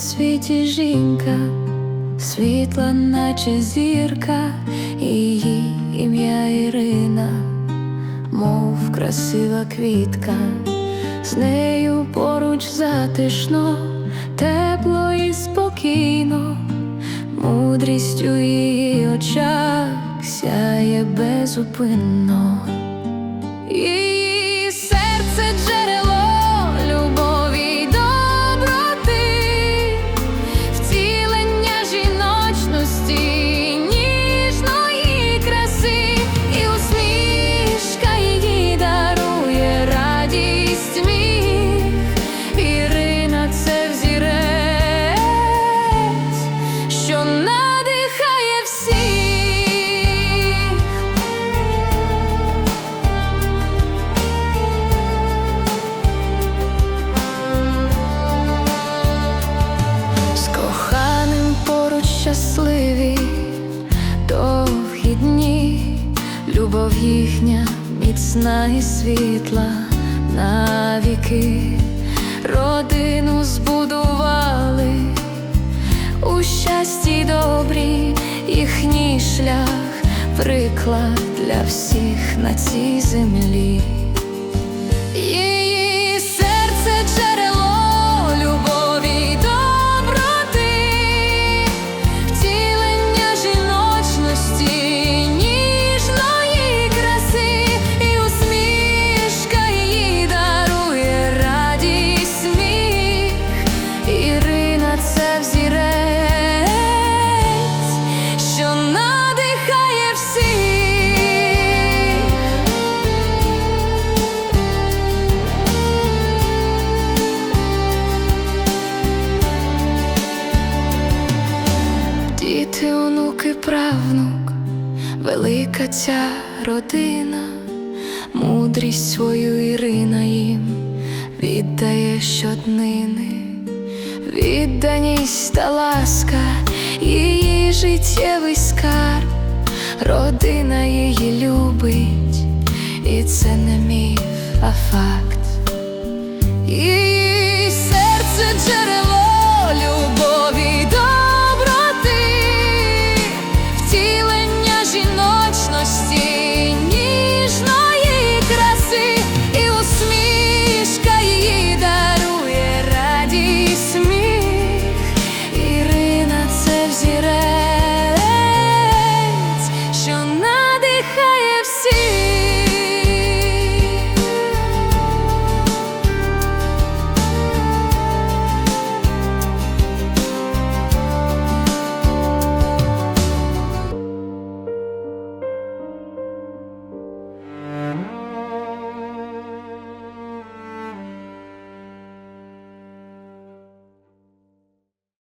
світі жінка, світла, наче зірка, її ім'я Ірина, мов красива квітка, з нею поруч затишно, тепло і спокійно, мудрість у її очах сяє безупинно. Її любов їхня міцна і світла навіки, родину збудували у щасті добрі, їхній шлях, приклад для всіх на цій землі. Велика ця родина, мудрість свою Ірина їм віддає щоднини, відданість та ласка, її життєвий скарб, родина її любить, і це не міф, а факт. Її